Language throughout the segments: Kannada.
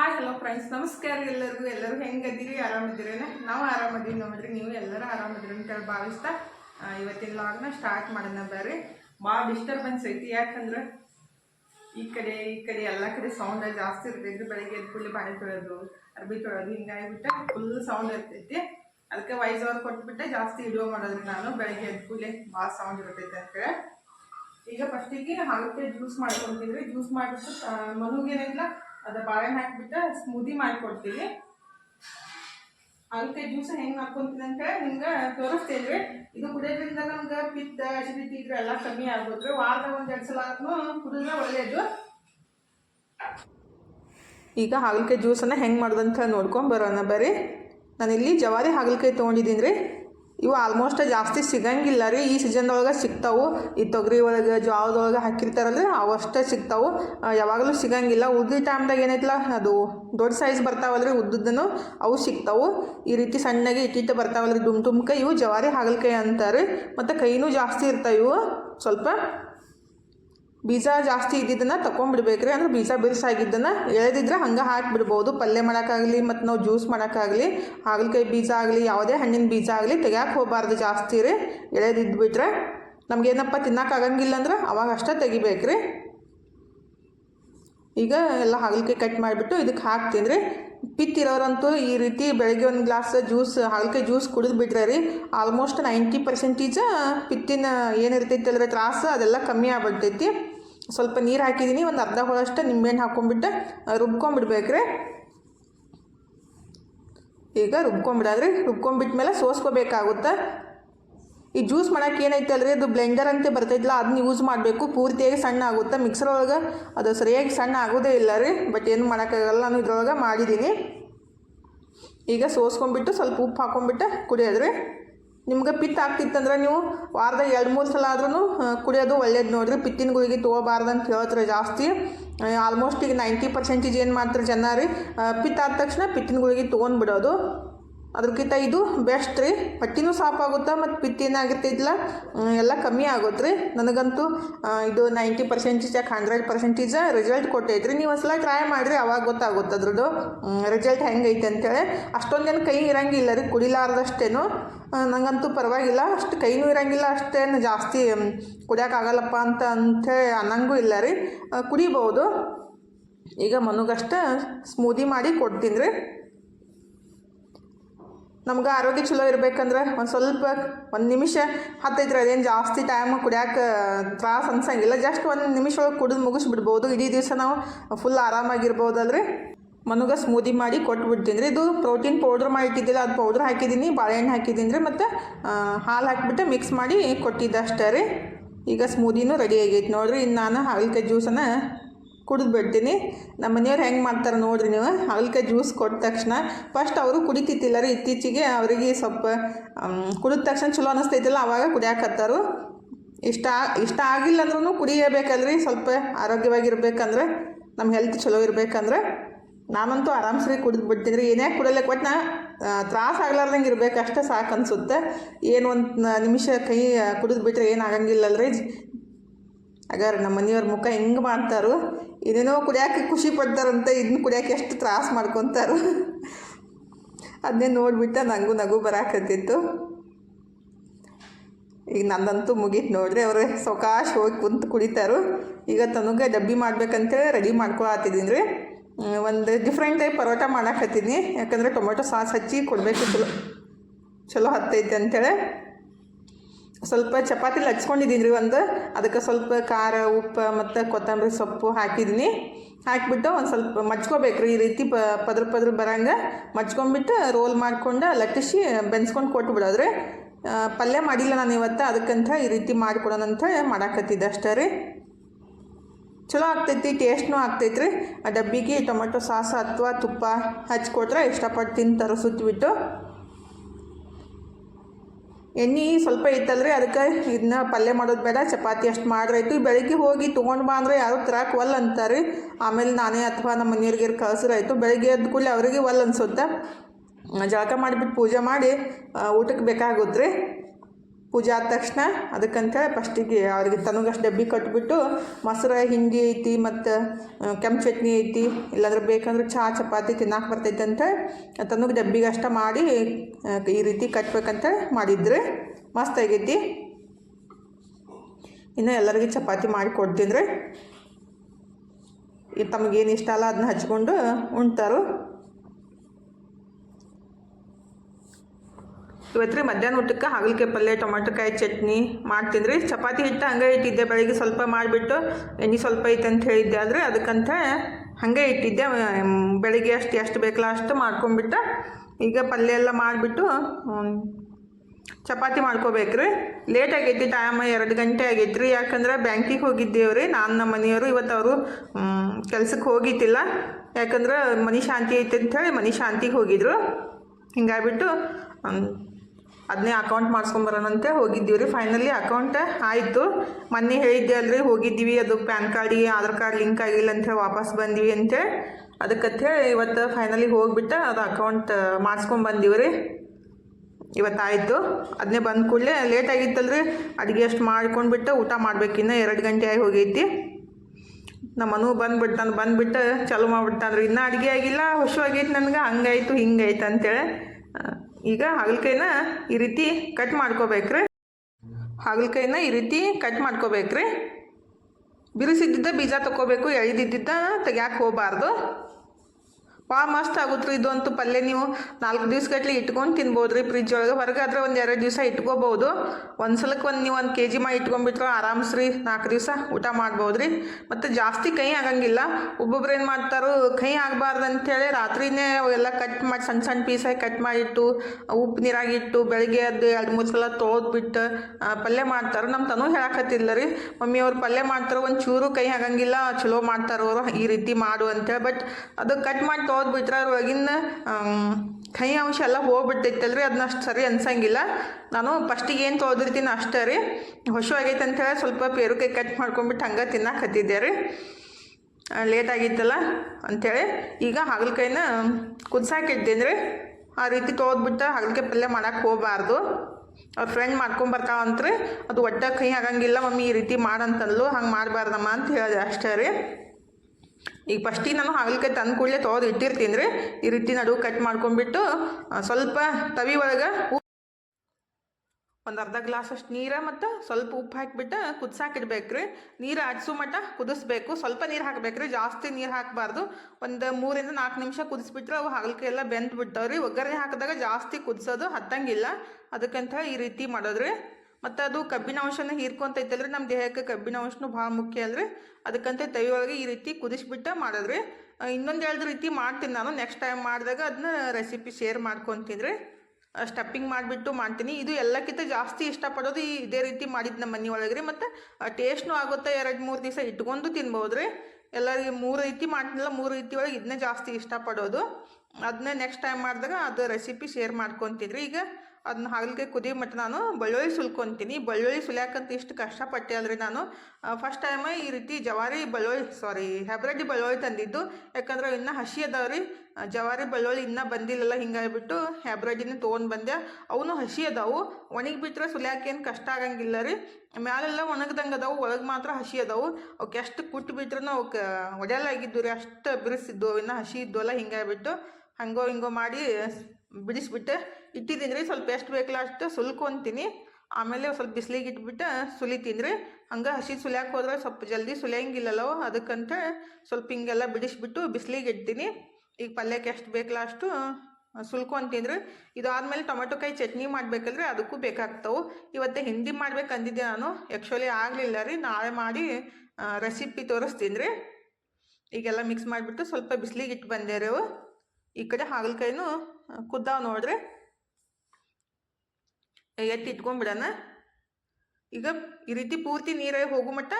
ಹಾಯ್ ಹಲೋ ಫ್ರೆಂಡ್ಸ್ ನಮಸ್ಕಾರ ಎಲ್ಲರಿಗೂ. ಎಲ್ಲರೂ ಹೆಂಗದಿರಿ ಆರಾಮದಿರೇನ ನಾವು ಆರಾಮದೀವಿ ನೋಡ್ರಿ. ನೀವು ಎಲ್ಲರೂ ಆರಾಮದಿರಿ ಅಂತೇಳಿ ಭಾವಿಸ್ತಾ ಇವತ್ತಿನ ಲಾಗ್ನ ಸ್ಟಾರ್ಟ್ ಮಾಡೋಣ ಬರ್ರಿ. ಭಾಳ ಡಿಸ್ಟರ್ಬೆನ್ಸ್ ಐತಿ. ಯಾಕಂದ್ರೆ ಈ ಕಡೆ ಈ ಕಡೆ ಎಲ್ಲ ಕಡೆ ಸೌಂಡ್ ಜಾಸ್ತಿ ಇರ್ತೈತಿ ಬೆಳಗ್ಗೆ ಎದ್ದು ಫುಲ್ ಬಾಣಿ ತೊಳೆಯೋದು, ಅರ್ಬಿ ತೊಳೆಯೋದು, ಹಿಂಗಾಗಿಬಿಟ್ಟು ಫುಲ್ ಸೌಂಡ್ ಇರ್ತೈತಿ. ಅದಕ್ಕೆ ವಾಯ್ಸ್ ಅವ್ರು ಕೊಟ್ಬಿಟ್ಟೆ ಜಾಸ್ತಿ ವಿಡಿಯೋ ಮಾಡೋದ್ರಿ ನಾನು. ಬೆಳಗ್ಗೆ ಎದ್ದು ಕೂಡಲೇ ಭಾಳ ಸೌಂಡ್ ಇರ್ತೈತೆ ಅಂತೇಳಿ ಈಗ ಫಸ್ಟಿಗೆ ಹಾಲಕ್ಕೆ ಜ್ಯೂಸ್ ಮಾಡ್ಕೊತೀವಿ ಜ್ಯೂಸ್ ಮಾಡಿಬಿಟ್ಟು ಮನುಗೇನಿಲ್ಲ ಅದು ಬಾಳೆಹಣ್ಣು ಹಾಕಿಬಿಟ್ಟು ಸ್ಮೂದಿ ಮಾಡಿಕೊಡ್ತೀವಿ. ಹಾಲಕ್ಕೆ ಜ್ಯೂಸ್ ಹೆಂಗೆ ಮಾಡ್ಕೊತೀನಿ ಅಂತ ಹೇಳಿ ನಿಮ್ಗೆ ತೋರಿಸ್ತೇವೆ ಇದು ಕುಡಿಯೋದ್ರಿಂದ ನಮ್ಗೆ ಪಿತ್ತ ಅಸಿಡಿಟಿ ಇದ್ರೆ ಎಲ್ಲ ಕಮ್ಮಿ ಆಗ್ಬೋದ್ರಿ ವಾರದಾಗ ಒಂದು ಎರಡು ಸಲ ಆದ್ರೂ ಕುಡಿದ್ರೆ ಒಳ್ಳೆಯದು ಈಗ ಹಾಗಲಕಾಯಿ ಜ್ಯೂಸನ್ನು ಹೆಂಗೆ ಮಾಡೋದಂತ ನೋಡ್ಕೊಂಡು ಬರೋಣ. ಬರ್ರಿ. ನಾನಿಲ್ಲಿ ಜವಾರಿ ಹಾಗಲಕಾಯಿ ತೊಗೊಂಡಿದ್ದೀನಿ ರೀ. ಇವು ಆಲ್ಮೋಸ್ಟ್ ಜಾಸ್ತಿ ಸಿಗಂಗಿಲ್ಲ ರೀ. ಈ ಸೀಸನ್ದೊಳಗೆ ಸಿಗ್ತಾವು. ಈ ತೊಗರಿ ಒಳಗೆ ಜೋಳದೊಳಗೆ ಹಾಕಿರ್ತಾರಲ್ಲ ಅವು ಅಷ್ಟೇ ಸಿಗ್ತಾವು. ಯಾವಾಗಲೂ ಸಿಗಂಗಿಲ್ಲ. ಉದ್ದಿ ಟೈಮ್ದಾಗ ಏನೈತಲ್ಲ ಅದು ದೊಡ್ಡ ಸೈಜ್ ಬರ್ತಾವಲ್ರಿ ಉದ್ದದ್ದನು, ಅವು ಸಿಗ್ತಾವು. ಈ ರೀತಿ ಸಣ್ಣಗೆ ಇಟ್ಟಿಟ್ಟು ಬರ್ತಾವಲ್ರಿ ಡುಮ್ ಡುಮ್ಕ ಇವು, ಜವಾರಿ ಹಾಗಲಕಾಯಿ ಅಂತಾರೆ. ಮತ್ತು ಕೈನೂ ಜಾಸ್ತಿ ಇರ್ತಾವೆ ಇವು. ಸ್ವಲ್ಪ ಬೀಜ ಜಾಸ್ತಿ ಇದ್ದಿದ್ದನ್ನು ತೊಗೊಂಡ್ಬಿಡ್ಬೇಕ್ರಿ ಅಂದ್ರೆ ಬೀಜ ಬಿರುಸಾಗಿದ್ದನ್ನು ಎಳೆದಿದ್ರೆ ಹಂಗೆ ಹಾಕಿಬಿಡ್ಬೋದು. ಪಲ್ಯ ಮಾಡೋಕ್ಕಾಗಲಿ, ಮತ್ತು ನಾವು ಜ್ಯೂಸ್ ಮಾಡೋಕ್ಕಾಗಲಿ, ಹಾಗಲಕಾಯಿ ಬೀಜ ಆಗಲಿ, ಯಾವುದೇ ಹಣ್ಣಿನ ಬೀಜ ಆಗಲಿ ತೆಗ್ಯಾಕೆ ಹೋಗಬಾರ್ದು ಜಾಸ್ತಿ ರೀ. ಎಳೆದಿದ್ಬಿಟ್ರೆ ನಮ್ಗೇನಪ್ಪ ತಿನ್ನೋಕ್ಕಾಗಂಗಿಲ್ಲ ಅಂದ್ರೆ ಅವಾಗ ಅಷ್ಟೇ ತೆಗಿಬೇಕ್ರಿ. ಈಗ ಎಲ್ಲ ಹಾಗಲಕಾಯಿ ಕಟ್ ಮಾಡಿಬಿಟ್ಟು ಇದಕ್ಕೆ ಹಾಕ್ತೀನಿ ರೀ. ಪಿತ್ತಿರೋರಂತೂ ಈ ರೀತಿ ಬೆಳಗ್ಗೆ ಒಂದು ಗ್ಲಾಸ್ ಜ್ಯೂಸ್, ಹಾಗಲಕಾಯಿ ಜ್ಯೂಸ್ ಕುಡಿದು ಬಿಟ್ರೆ ರೀ ಆಲ್ಮೋಸ್ಟ್ ನೈಂಟಿ ಪರ್ಸೆಂಟೇಜ್ ಪಿತ್ತಿನ ಏನಿರ್ತೈತಲ್ರಿ ತ್ರಾಸ ಅದೆಲ್ಲ ಕಮ್ಮಿ ಆಗ್ಬಿಡ್ತೈತಿ. ಸ್ವಲ್ಪ ನೀರು ಹಾಕಿದ್ದೀನಿ ಒಂದು ಅರ್ಧ ಹೋಳಷ್ಟು ನಿಂಬೆಹಣ್ಣು ಹಾಕ್ಕೊಂಬಿಟ್ಟು ರುಬ್ಕೊಂಬಿಡ್ಬೇಕ್ರಿ ಈಗ ರುಬ್ಕೊಂಬಿಡಾದ್ರಿ ರುಬ್ಕೊಂಬಿಟ್ಮೇಲೆ ಸೋಸ್ಕೋಬೇಕಾಗುತ್ತೆ. ಈ ಜ್ಯೂಸ್ ಮಾಡಕ್ಕೆ ಏನೈತಲ್ರಿ, ಅದು ಬ್ಲೆಂಡರ್ ಅಂತ ಬರ್ತೈತಿಲ್ಲ ಅದನ್ನ ಯೂಸ್ ಮಾಡಬೇಕು. ಪೂರ್ತಿಯಾಗಿ ಸಣ್ಣ ಆಗುತ್ತೆ. ಮಿಕ್ಸರ್ ಒಳಗೆ ಅದು ಸರಿಯಾಗಿ ಸಣ್ಣ ಆಗೋದೇ ಇಲ್ಲ ರೀ, ಬಟ್ ಏನು ಮಾಡೋಕ್ಕಾಗಲ್ಲ, ನಾನು ಇದ್ರೊಳಗೆ ಮಾಡಿದ್ದೀನಿ ಈಗ ಸೋಸ್ಕೊಂಡ್ಬಿಟ್ಟು ಸ್ವಲ್ಪ ಉಪ್ಪು ಹಾಕೊಂಡ್ಬಿಟ್ಟು ಕುಡಿಯೋದ್ರಿ. ನಿಮ್ಗೆ ಪಿತ್ತ ಆಗ್ತಿತ್ತಂದ್ರೆ ನೀವು ವಾರದ ಎರಡು, ಮೂರು ಸಲ ಆದ್ರೂ ಕುಡಿಯೋದು ಒಳ್ಳೇದು ನೋಡ್ರಿ. ಪಿತ್ತಿನ ಗುಳಿಗೆ ತೊಗೋಬಾರ್ದು ಅಂತ ಹೇಳ್ತಾರೆ ಜಾಸ್ತಿ. ಆಲ್ಮೋಸ್ಟ್ ಈಗ ನೈಂಟಿ ಪರ್ಸೆಂಟೇಜ್ ಏನು ಮಾಡ್ತಾರೆ ಜನ ರೀ ಪಿತ್ತ ಆದ ತಕ್ಷಣ ಪಿತ್ತಿನ ಗುಳಿಗೆ ತೊಗೊಂಡ್ಬಿಡೋದು. ಅದ್ರಕ್ಕಿಂತ ಇದು ಬೆಸ್ಟ್ ರೀ. ಹೊಟ್ಟಿನೂ ಸಾಫಾಗುತ್ತೆ ಮತ್ತು ಪಿತ್ತ ಏನಾಗಿರ್ತೈತಿಲ್ಲ ಹ್ಮ್, ಎಲ್ಲ ಕಮ್ಮಿ ಆಗುತ್ತೆ ರೀ. ನನಗಂತೂ ಇದು ನೈಂಟಿ ಪರ್ಸೆಂಟೇಜ್ ಯಾಕೆ ಹಂಡ್ರೆಡ್ ಪರ್ಸೆಂಟೇಜ ರಿಸಲ್ಟ್ ಕೊಟ್ಟೈತ್ರಿ ನೀವು ಒಂದ್ಸಲ ಟ್ರೈ ಮಾಡಿರಿ ಅವಾಗ ಗೊತ್ತಾಗುತ್ತೆ ಅದ್ರದ್ದು. ರಿಸಲ್ಟ್ ಹೆಂಗೈತೆ ಅಂತೇಳಿ. ಅಷ್ಟೊಂದೇನು ಕೈ ಇರಂಗಿಲ್ಲ ರೀ ಕುಡಿಲಾರ್ದಷ್ಟೇನು. ನನಗಂತೂ ಪರವಾಗಿಲ್ಲ. ಅಷ್ಟು ಕೈನೂ ಇರಂಗಿಲ್ಲ ಅಷ್ಟೇನು ಜಾಸ್ತಿ ಕುಡಿಯೋಕ್ಕಾಗಲ್ಲಪ್ಪ ಅಂತ ಅಂಥೇಳಿ ಅನ್ನಂಗೂ ಇಲ್ಲ ರೀ. ಕುಡಿಬೋದು. ಈಗ ಮನಗಷ್ಟ ಸ್ಮೂದಿ ಮಾಡಿ ಕೊಡ್ತೀನಿ ರೀ. ನಮ್ಗೆ ಆರೋಗ್ಯ ಚಲೋ ಇರ್ಬೇಕಂದ್ರೆ ಒಂದು ಸ್ವಲ್ಪ ಒಂದು ನಿಮಿಷ ಹತ್ತೈತ್ರಿ, ಅದೇನು ಜಾಸ್ತಿ ಟೈಮ್ ಕುಡಿಯೋಕೆ ತ್ರಾಸ ಅನ್ಸಂಗಿಲ್ಲ. ಜಸ್ಟ್ ಒಂದು ನಿಮಿಷ ಒಳಗೆ ಕುಡಿದು ಮುಗಿಸ್ಬಿಡ್ಬೋದು. ಇಡೀ ದಿವಸ ನಾವು ಫುಲ್ ಆರಾಮಾಗಿರ್ಬೋದಲ್ರಿ? ಮನುಗ ಸ್ಮೂದಿ ಮಾಡಿ ಕೊಟ್ಬಿಡ್ತೀನಿ ರೀ ಇದು ಪ್ರೋಟೀನ್ ಪೌಡ್ರ್ ಮಾಡಿ ಇಟ್ಟಿದ್ದಿಲ್ಲ, ಅದು ಪೌಡ್ರ್ ಹಾಕಿದ್ದೀನಿ ಬಾಳೆಹಣ್ಣು ಹಾಕಿದ್ದೀನಿ ರೀ ಮತ್ತು ಹಾಲು ಹಾಕಿಬಿಟ್ಟು ಮಿಕ್ಸ್ ಮಾಡಿ ಕೊಟ್ಟಿದ್ದೆ ಅಷ್ಟೇ ರೀ. ಈಗ ಸ್ಮೂದಿನೂ ರೆಡಿ ಆಗೈತೆ ನೋಡಿರಿ. ಇನ್ನು ನಾನು ಹಾಗಲಕಾಯಿ ಜ್ಯೂಸನ್ನು ಕುಡಿದು ಬಿಡ್ತೀನಿ. ನಮ್ಮ ಮನೆಯವ್ರು ಹೆಂಗೆ ಮಾಡ್ತಾರೆ ನೋಡ್ರಿ ನೀವು. ಹಾಗಲಕಾಯಿ ಜ್ಯೂಸ್ ಕೊಟ್ಟ ತಕ್ಷಣ ಫಸ್ಟ್ ಅವರು ಕುಡಿತಿತ್ತಿಲ್ಲ ರೀ. ಇತ್ತೀಚೆಗೆ ಅವರಿಗೆ ಸ್ವಲ್ಪ ಕುಡಿದ ತಕ್ಷಣ ಚಲೋ ಅನ್ನಿಸ್ತೈತಿಲ್ಲ ಅವಾಗ ಕುಡಿಯಾಕತ್ತಾರು. ಇಷ್ಟ ಇಷ್ಟ ಆಗಿಲ್ಲ ಅಂದ್ರೂ ಕುಡಿಯಬೇಕಲ್ರಿ. ಸ್ವಲ್ಪ ಆರೋಗ್ಯವಾಗಿರ್ಬೇಕಂದ್ರೆ, ನಮ್ಮ ಹೆಲ್ತ್ ಚಲೋ ಇರಬೇಕಂದ್ರೆ. ನಾನಂತೂ ಆರಾಮ್ಸ್ರಿ ಕುಡಿದು ಬಿಡ್ತೀನಿ ರೀ. ಏನೇ ಕುಡಲೇ ಕೊಟ್ಟು ನಾ ತ್ರಾಸ ಆಗ್ಲಾರ್ದಂಗೆ ಇರ್ಬೇಕು. ಅಷ್ಟೇ ಸಾಕು ಅನಿಸುತ್ತೆ. ಏನು ಒಂದು ನಿಮಿಷ ಕೈ ಕುಡಿದು ಬಿಟ್ಟರೆ ಏನು ಆಗಂಗಿಲ್ಲಲ್ರಿ. ಹಾಗಾದ್ರೆ ನಮ್ಮ ಮನೆಯವ್ರ ಮುಖ ಹೆಂಗೆ ಮಾಡ್ತಾರೋ, ಏನೇನೋ ಕುಡಿಯೋಕೆ ಖುಷಿ ಪಡ್ತಾರಂತೆ ಇದನ್ನ ಕುಡಿಯೋಕೆ ಎಷ್ಟು ತ್ರಾಸ ಮಾಡ್ಕೊತಾರೋ. ಅದನ್ನೇ ನೋಡಿಬಿಟ್ಟು ನನಗೂ ನಗು ಬರಾಕತ್ತಿತ್ತು. ಈಗ ನಂದಂತೂ ಮುಗೀತು ನೋಡ್ರಿ ಅವ್ರು ಸೌಕಾಶ್ ಹೋಗಿ ಕುಂತು ಕುಡಿತಾರು. ಈಗ ತನಗೆ ಡಬ್ಬಿ ಮಾಡ್ಬೇಕಂತೇಳಿ ರೆಡಿ ಮಾಡ್ಕೊಳತ್ತಿದ್ದೀನಿ ರೀ. ಒಂದು ಡಿಫ್ರೆಂಟ್ ಟೈಪ್ ಪರೋಟ ಮಾಡಾಕತ್ತೀನಿ ಯಾಕಂದರೆ ಟೊಮೆಟೊ ಸಾಸ್ ಹಚ್ಚಿ ಕೊಡಬೇಕು ಚಲೋ ಚಲೋ ಹತ್ತೈತೆ ಅಂತೇಳಿ. ಸ್ವಲ್ಪ ಚಪಾತಿಲಿ ಹಚ್ಕೊಂಡಿದ್ದೀನಿ ರೀ ಒಂದು. ಅದಕ್ಕೆ ಸ್ವಲ್ಪ ಖಾರ, ಉಪ್ಪು ಮತ್ತು ಕೊತ್ತಂಬರಿ ಸೊಪ್ಪು ಹಾಕಿದ್ದೀನಿ. ಹಾಕಿಬಿಟ್ಟು ಒಂದು ಸ್ವಲ್ಪ ಮಚ್ಕೋಬೇಕು ರೀ ಈ ರೀತಿ ಪ, ಪದ್ರ ಪದ್ರ ಬರಂಗೆ. ಮಚ್ಕೊಂಡ್ಬಿಟ್ಟು ರೋಲ್ ಮಾಡಿಕೊಂಡು ಲಟ್ಟಿಸಿ ಬೆನ್ಸ್ಕೊಂಡು ಕೊಟ್ಟು ಬಿಡೋದ್ರಿ ಪಲ್ಯ ಮಾಡಿಲ್ಲ ನಾನು ಇವತ್ತು, ಅದಕ್ಕಂತ ಈ ರೀತಿ ಮಾಡಿಕೊಡೋಣಂತ ಮಾಡಾಕತ್ತಿದ್ದೆ ಅಷ್ಟೇ ರೀ. ಚಲೋ ಆಗ್ತೈತಿ, ಟೇಸ್ಟ್ನೂ ಆಗ್ತೈತ್ರಿ. ಆ ಡಬ್ಬಿಗೆ ಟೊಮೆಟೊ ಸಾಸ್ ಅಥವಾ ತುಪ್ಪ ಹಚ್ಕೊಟ್ರೆ ಇಷ್ಟಪಟ್ಟು ತಿಂತಾರೆ ಸುತ್ತಬಿಟ್ಟು ಎಣ್ಣೆ ಸ್ವಲ್ಪ ಇತ್ತಲ್ರಿ, ಅದಕ್ಕೆ ಇದನ್ನ ಪಲ್ಯ ಮಾಡೋದು ಬೇಡ, ಚಪಾತಿ ಅಷ್ಟು ಮಾಡ್ರಾಯ್ತು ಬೆಳಗ್ಗೆ ಹೋಗಿ ತೊಗೊಂಡು ಬಾ ಅಂದರೆ ಯಾರು ತರಕ್ಕೆ ಒಲ್ ಅಂತಾರೆ. ಆಮೇಲೆ ನಾನೇ ಅಥವಾ ನಮ್ಮ ಮನೆಯವ್ರಿಗೆ ಕಳ್ಸ್ರಾಯ್ತು ಬೆಳಗ್ಗೆ ಎದ್ದ ಕೂಡಲೇ ಅವರಿಗೆ ಒಲ್ ಅನ್ಸುತ್ತೆ. ಜಳಕ ಮಾಡಿಬಿಟ್ಟು ಪೂಜೆ ಮಾಡಿ ಊಟಕ್ಕೆ ಬೇಕಾಗುತ್ತೆ ರೀ ಪೂಜೆ ಆದ ತಕ್ಷಣ ಅದಕ್ಕಂತೇಳಿ ಫಸ್ಟಿಗೆ ಅವ್ರಿಗೆ ತನಗಷ್ಟು ಡಬ್ಬಿ ಕಟ್ಬಿಟ್ಟು ಮೊಸರು, ಹಿಂಡಿ ಐತಿ ಮತ್ತು ಕೆಂಪು ಚಟ್ನಿ ಐತಿ. ಇಲ್ಲಾಂದ್ರೆ ಬೇಕಂದ್ರೆ ಚಹಾ, ಚಪಾತಿ ತಿನ್ನಕ್ಕೆ ಬರ್ತೈತೆ ಅಂತ ತನಗೆ ಡಬ್ಬಿಗೆ ಅಷ್ಟ ಮಾಡಿ ಈ ರೀತಿ ಕಟ್ಬೇಕಂತ ಮಾಡಿದ್ರೆ. ಮಸ್ತ್ ಆಗೈತಿ. ಇನ್ನು ಎಲ್ಲರಿಗೂ ಚಪಾತಿ ಮಾಡಿ ಕೊಡ್ತೀನಿ ರೀ ತಮಗೇನು ಇಷ್ಟ ಅಲ್ಲ ಅದನ್ನ ಹಚ್ಕೊಂಡು ಉಣ್ತಾರೋ. ಇವತ್ತು ರೀ ಮಧ್ಯಾಹ್ನ ಊಟಕ್ಕೆ ಹಾಗಲಕಾಯಿ ಪಲ್ಯ, ಟೊಮಾಟೊಕಾಯಿ ಚಟ್ನಿ ಮಾಡ್ತೀನಿ ರೀ ಚಪಾತಿ ಹಿಟ್ಟು ಹಂಗೆ ಇಟ್ಟಿದ್ದೆ, ಬೆಳಗ್ಗೆ ಸ್ವಲ್ಪ ಮಾಡಿಬಿಟ್ಟು ಎಣ್ಣೆ ಸ್ವಲ್ಪ ಐತೆ ಅಂತ ಹೇಳಿದ್ದೆ. ಆದರೆ ಅದಕ್ಕಂತ ಹಾಗೆ ಇಟ್ಟಿದ್ದೆ. ಬೆಳಗ್ಗೆ ಅಷ್ಟು ಎಷ್ಟು ಬೇಕಲ್ಲ ಅಷ್ಟು ಮಾಡ್ಕೊಂಬಿಟ್ಟು ಈಗ ಪಲ್ಯ ಎಲ್ಲ ಮಾಡಿಬಿಟ್ಟು ಚಪಾತಿ ಮಾಡ್ಕೋಬೇಕ್ರಿ. ಲೇಟ್ ಆಗೈತಿ ಟೈಮ್, ಎರಡು ಗಂಟೆ ಆಗೈತಿ ರೀ ಯಾಕಂದ್ರೆ ಬ್ಯಾಂಕಿಗೆ ಹೋಗಿದ್ದೇವೆ ರೀ. ನಾನು ನಮ್ಮ ಮನೆಯವರು ಇವತ್ತು ಅವರು ಕೆಲ್ಸಕ್ಕೆ ಹೋಗಿದ್ದಿಲ್ಲ. ಯಾಕಂದ್ರೆ ಮನೆ ಶಾಂತಿ ಐತೆ ಅಂತ ಹೇಳಿ ಮನೆ ಶಾಂತಿಗೆ ಹೋಗಿದ್ರು. ಹಿಂಗಾಗ್ಬಿಟ್ಟು ಅದನ್ನೇ ಅಕೌಂಟ್ ಮಾಡ್ಸ್ಕೊಂಬರೋಣಂತೆ ಹೋಗಿದ್ದೀವಿ ರೀ. ಫೈನಲಿ ಅಕೌಂಟ್ ಆಯಿತು. ಮೊನ್ನೆ ಹೇಳಿದ್ದೆ ಅಲ್ರಿ, ಹೋಗಿದ್ದೀವಿ. ಅದು ಪ್ಯಾನ್ ಕಾರ್ಡಿಗೆ ಆಧಾರ್ ಕಾರ್ಡ್ ಲಿಂಕ್ ಆಗಿಲ್ಲ ಅಂತ ಹೇಳಿ ವಾಪಸ್ ಬಂದೀವಿ ಅಂತೇಳಿ ಅದಕ್ಕಂತೇಳಿ ಇವತ್ತು ಫೈನಲಿ ಹೋಗಿಬಿಟ್ಟು ಅದು ಅಕೌಂಟ್ ಮಾಡಿಸ್ಕೊಂಬಂದೀವಿ ರೀ. ಇವತ್ತಾಯಿತು. ಅದನ್ನೇ ಬಂದ ಕೂಡಲೇ ಲೇಟ್ ಆಗಿತ್ತಲ್ರಿ. ಅಡುಗೆ ಅಷ್ಟು ಮಾಡ್ಕೊಂಡ್ಬಿಟ್ಟು ಊಟ ಮಾಡ್ಬೇಕಿನ್ನ ಎರಡು ಗಂಟೆ ಆಗಿ ಹೋಗೈತಿ. ನಮ್ಮ ಮನು ಬಂದುಬಿಟ್ಟು ಬಂದುಬಿಟ್ಟು ಚಾಲು ಮಾಡಿಬಿಟ್ಟಂದ್ರೆ ಇನ್ನೂ ಅಡುಗೆ ಆಗಿಲ್ಲ. ಹುಷು ನನಗೆ. ಹಂಗಾಯ್ತು, ಹಿಂಗಾಯ್ತು ಅಂತೇಳಿ. ಈಗ ಹಾಗಲಕಾಯಿನ ಈ ರೀತಿ ಕಟ್ ಮಾಡ್ಕೋಬೇಕ್ರಿ. ಹಾಗಲಕಾಯಿನ ಈ ರೀತಿ ಕಟ್ ಮಾಡ್ಕೋಬೇಕ್ರಿ. ಬಿರುಸಿದ್ದಿದ್ದ ಬೀಜ ತಗೋಬೇಕು ಎಳೆದಿದ್ದ ತೆಗ್ಯಾಕೆ ಹೋಗಬಾರ್ದು. ಭಾಳ ಮಸ್ತ್ ಆಗುತ್ತೆ ರೀ ಇದು ಅಂತೂ ಪಲ್ಯ ನೀವು. ನಾಲ್ಕು ದಿವ್ಸ ಗಟ್ಟಲೆ ಇಟ್ಕೊಂಡು ತಿನ್ಬೋದು ರೀ ಫ್ರಿಜ್ ಒಳಗೆ ಹೊರಗಾದ್ರೆ ಒಂದು ಎರಡು ದಿವಸ ಇಟ್ಕೋಬೋದು. ಒಂದು ಸಲಕ್ಕೆ ಒಂದು ನೀವು ಒಂದು ಕೆ ಜಿ ಮಾಡಿ ಇಟ್ಕೊಂಡ್ಬಿಟ್ರೆ ಆರಾಮ್ಸ್ ರೀ. ನಾಲ್ಕು ದಿವಸ ಊಟ ಮಾಡ್ಬೋದು ರೀ ಮತ್ತು ಜಾಸ್ತಿ ಕೈ ಆಗಂಗಿಲ್ಲ. ಒಬ್ಬೊಬ್ರು ಏನು ಮಾಡ್ತಾರೋ, ಕೈ ಆಗಬಾರ್ದು ಅಂಥೇಳಿ ರಾತ್ರಿನೇ ಎಲ್ಲ ಕಟ್ ಮಾಡಿ ಸಣ್ಣ ಸಣ್ಣ ಪೀಸಾಗಿ ಕಟ್ ಮಾಡಿಟ್ಟು, ಉಪ್ಪು ನೀರಾಗಿಟ್ಟು, ಬೆಳಗ್ಗೆ ಅದು ಎರಡು ಮೂರು ಸಲ ತೊಳೆದ್ಬಿಟ್ಟು ಪಲ್ಯ ಮಾಡ್ತಾರೆ. ನಮ್ಮ ತನೂ ಹೇಳಕತ್ತಿಲ್ಲ ರೀ, ಮಮ್ಮಿ ಅವ್ರು ಪಲ್ಯ ಮಾಡ್ತಾರೆ ಒಂದು ಚೂರು ಕೈ ಆಗಂಗಿಲ್ಲ, ಚಲೋ ಮಾಡ್ತಾರೋ ಈ ರೀತಿ ಮಾಡು ಅಂತೇಳಿ. ಬಟ್ ಅದು ಕಟ್ ಮಾಡಿ ತೊಳೆದ್ಬಿಟ್ರೆ ಅದ್ರೊಳಗಿನ ಒಳಗಿನ ಕೈ ಅಂಶ ಎಲ್ಲ ಹೋಗ್ಬಿಟ್ಟೈತಲ್ರಿ ಅದನ್ನ ಅಷ್ಟು ಸರಿ ಅನ್ಸಂಗಿಲ್ಲ. ನಾನು ಫಸ್ಟಿಗೆ ಏನು ತೊಳೆದಿರ್ತೀನಿ ಅಷ್ಟೇ ರೀ. ಹೊಸು ಆಗೈತೆ ಸ್ವಲ್ಪ ಪೇರುಕಾಯಿ ಕಟ್ ಮಾಡ್ಕೊಂಡ್ಬಿಟ್ಟು ಹಂಗೆ ತಿನ್ನಕ್ಕೆ ರೀ. ಲೇಟ್ ಆಗಿತ್ತಲ್ಲ ಅಂಥೇಳಿ ಈಗ ಹಾಗಲಕಾಯಿನ ಕುದ್ಸಾಕಿಡ್ತೀನಿ ರೀ. ಆ ರೀತಿ ತೊಳೆದ್ಬಿಟ್ಟು ಹಾಗಲಕಾಯಿ ಪಲ್ಯ ಮಾಡಕ್ಕೆ ಹೋಗಬಾರ್ದು. ಅವ್ರ ಫ್ರೆಂಡ್ ಮಾಡ್ಕೊಂಬರ್ತಾಳಂತ್ರಿ ಅದು ಒಟ್ಟ ಕೈ ಆಗಂಗಿಲ್ಲ, ಮಮ್ಮಿ ಈ ರೀತಿ ಮಾಡಂತಂದ್ಲು, ಹಂಗೆ ಮಾಡಬಾರ್ದಮ್ಮ ಅಂತ ಹೇಳಿದೆ ಅಷ್ಟೇ ರೀ. ಈಗ ಫಸ್ಟಿಗೆ ನಾನು ಹಾಗಲಕಾಯಿ ತಂದು ಕೂಡಲೇ ತೊಳೆದು ಇಟ್ಟಿರ್ತೀನಿ ರೀ ಈ ರೀತಿ ನಡುವು ಕಟ್ ಮಾಡ್ಕೊಂಡ್ಬಿಟ್ಟು ಸ್ವಲ್ಪ ತವಿ ಒಳಗೆ ಒಂದು ಅರ್ಧ ಗ್ಲಾಸಷ್ಟು ನೀರು ಮತ್ತು ಸ್ವಲ್ಪ ಉಪ್ಪು ಹಾಕಿಬಿಟ್ಟು ಕುದ್ಸಾಕಿಡ್ಬೇಕು ರೀ ನೀರು ಆಡ್ಸೋ ಮಟ್ಟ ಕುದಿಸ್ಬೇಕು. ಸ್ವಲ್ಪ ನೀರು ಹಾಕ್ಬೇಕು ರೀ ಜಾಸ್ತಿ ನೀರು ಹಾಕಬಾರ್ದು. ಒಂದು ಮೂರಿಂದ ನಾಲ್ಕು ನಿಮಿಷ ಕುದಿಸ್ಬಿಟ್ರೆ ಅವು ಹಾಗಲಕಾಯಿ ಎಲ್ಲ ಬೆಂದು ಬಿಡ್ತಾವೆ ರೀ ಒಗ್ಗರಣೆ ಹಾಕಿದಾಗ ಜಾಸ್ತಿ ಕುದಿಸೋದು ಹತ್ತಂಗಿಲ್ಲ. ಅದಕ್ಕಂತ ಈ ರೀತಿ ಮಾಡೋದ್ರಿ. ಮತ್ತು ಅದು ಕಬ್ಬಿನ ಅಂಶನ ಹೀರ್ಕೊಂತೈತಲ್ರಿ ನಮ್ಮ ದೇಹಕ್ಕೆ ಕಬ್ಬಿನ ಅಂಶನೂ ಭಾಳ ಮುಖ್ಯ ಅಲ್ರಿ. ಅದಕ್ಕಂತ ತವಿಯೊಳಗೆ ಈ ರೀತಿ ಕುದಿಸ್ಬಿಟ್ಟು ಮಾಡೋದ್ರಿ. ಇನ್ನೊಂದು ಎರಡು ರೀತಿ ಮಾಡ್ತೀನಿ ನಾನು. ನೆಕ್ಸ್ಟ್ ಟೈಮ್ ಮಾಡಿದಾಗ ಅದನ್ನ ರೆಸಿಪಿ ಶೇರ್ ಮಾಡ್ಕೊತೀನಿ. ಸ್ಟಪ್ಪಿಂಗ್ ಮಾಡಿಬಿಟ್ಟು ಮಾಡ್ತೀನಿ. ಇದು ಎಲ್ಲಕ್ಕಿಂತ ಜಾಸ್ತಿ ಇಷ್ಟಪಡೋದು ಈ ಇದೇ ರೀತಿ ಮಾಡಿದ್ದು ನಮ್ಮ ಮನೆ ಒಳಗೆ ರೀ ಮತ್ತು ಟೇಸ್ಟ್ನೂ ಆಗುತ್ತೆ. ಎರಡು, ಮೂರು ದಿವಸ ಇಟ್ಕೊಂಡು ತಿನ್ಬೋದು ರೀ ಎಲ್ಲರಿಗೆ ಮೂರು ರೀತಿ ಮಾಡ್ತೀನಲ್ಲ, ಮೂರು ರೀತಿ ಒಳಗೆ ಇದನ್ನೇ ಜಾಸ್ತಿ ಇಷ್ಟಪಡೋದು. ಅದನ್ನ ನೆಕ್ಸ್ಟ್ ಟೈಮ್ ಮಾಡಿದಾಗ ಅದು ರೆಸಿಪಿ ಶೇರ್ ಮಾಡ್ಕೊತೀನಿ ರೀ. ಈಗ ಅದನ್ನ ಹಾಗಲಿಗೆ ಕುದಿ ಮಟ್ಟ ನಾನು ಬೆಳ್ಳುಳ್ಳಿ ಸುಲ್ಕೊತೀನಿ. ಬೆಳ್ಳುಳ್ಳಿ ಸುಲಿಯಾಕಂತ ಇಷ್ಟು ಕಷ್ಟಪಟ್ಟೆ ಅಲ್ರಿ ನಾನು ಫಸ್ಟ್ ಟೈಮ್ ಈ ರೀತಿ ಜವಾರಿ ಬೆಳ್ಳುಳ್ಳಿ ಸಾರಿ ಹೆಬ್ರಡ್ಡಿ ಬೆಳ್ಳುಳ್ಳಿ ತಂದಿದ್ದು. ಯಾಕಂದ್ರೆ ಇನ್ನೂ ಹಸಿ ಅದಾವ್ರಿ ಜವಾರಿ ಬೆಳ್ಳುಳ್ಳಿ ಇನ್ನೂ ಬಂದಿಲ್ಲಲ್ಲ, ಹಿಂಗಾಗಿಬಿಟ್ಟು ಹೆಬ್ರಡ್ಡಿನ ತೊಗೊಂಡು ಬಂದೆ. ಅವನು ಹಸಿ ಅದಾವು. ಒಣಗಿ ಬಿಟ್ಟರೆ ಸುಲಿಯಾಕೇನು ಕಷ್ಟ ಆಗಂಗಿಲ್ಲ ರೀ. ಮ್ಯಾಲೆಲ್ಲ ಒಣಗ್ದಂಗೆ ಅದಾವು. ಒಳಗೆ ಮಾತ್ರ ಹಸಿ ಅದಾವು. ಅವಕ್ಕೆ ಎಷ್ಟು ಕುಟ್ಟು ಬಿಟ್ರೂ ಅವಕ್ಕೆ ಆಗಿದ್ದು ರೀ. ಅಷ್ಟು ಬಿರಿಸಿದ್ದು. ಇನ್ನೂ ಹಸಿ ಇದ್ವಲ್ಲ ಹಿಂಗಾಗಿಬಿಟ್ಟು ಹಂಗೋ ಹಿಂಗೋ ಮಾಡಿ ಬಿಡಿಸ್ಬಿಟ್ಟು. ಇಟ್ಟಿದ್ದೀನಿ ರೀ ಸ್ವಲ್ಪ ಎಷ್ಟು ಬೇಕಲ್ಲ ಅಷ್ಟು ಸುಲ್ಕೊಂತೀನಿ. ಆಮೇಲೆ ಸ್ವಲ್ಪ ಬಿಸಿಲಿಗೆ ಇಟ್ಬಿಟ್ಟು ಸುಲಿತೀನಿ ಹಂಗೆ ಹಸಿ ಸುಲಿಯಾಕೆ ಹೋದ್ರೆ ಸ್ವಲ್ಪ ಜಲ್ದಿ ಸುಲಿಯಂಗಿಲ್ಲಲ್ಲವ ಅದಕ್ಕಂತ ಸ್ವಲ್ಪ ಹಿಂಗೆಲ್ಲ ಬಿಡಿಸ್ಬಿಟ್ಟು ಬಿಸಿಲಿಗೆ ಇಡ್ತೀನಿ. ಈಗ ಪಲ್ಯಕ್ಕೆ ಎಷ್ಟು ಬೇಕಲ್ಲ ಅಷ್ಟು ಸುಲ್ಕೊಂತೀನಿ ಇದಾದ್ಮೇಲೆ ಟೊಮೆಟೊಕಾಯಿ ಚಟ್ನಿ ಮಾಡಬೇಕಲ್ರಿ, ಅದಕ್ಕೂ ಬೇಕಾಗ್ತವೆ. ಇವತ್ತು ಹಿಂದಿ ಮಾಡ್ಬೇಕು ಅಂದಿದ್ದೆ ನಾನು ಆ್ಯಕ್ಚುಲಿ ಆಗಲಿಲ್ಲ ರೀ. ನಾಳೆ ಮಾಡಿ ರೆಸಿಪಿ ತೋರಿಸ್ತೀನಿ ರೀ ಈಗೆಲ್ಲ ಮಿಕ್ಸ್ ಮಾಡಿಬಿಟ್ಟು ಸ್ವಲ್ಪ ಬಿಸಿಲಿಗೆ ಇಟ್ಟು ಬಂದೆ ರೀ ಅವು. ಈ ಕಡೆ ಹಾಗಲಕಾಯಿನೂ ಕುದ್ದಾವ ನೋಡ್ರಿ. ಎತ್ತಿ ಇಟ್ಕೊಂಡ್ಬಿಡೋಣ ಈಗ ಈ ರೀತಿ ಪೂರ್ತಿ ನೀರಾಗಿ ಹೋಗೋ ಮಟ್ಟ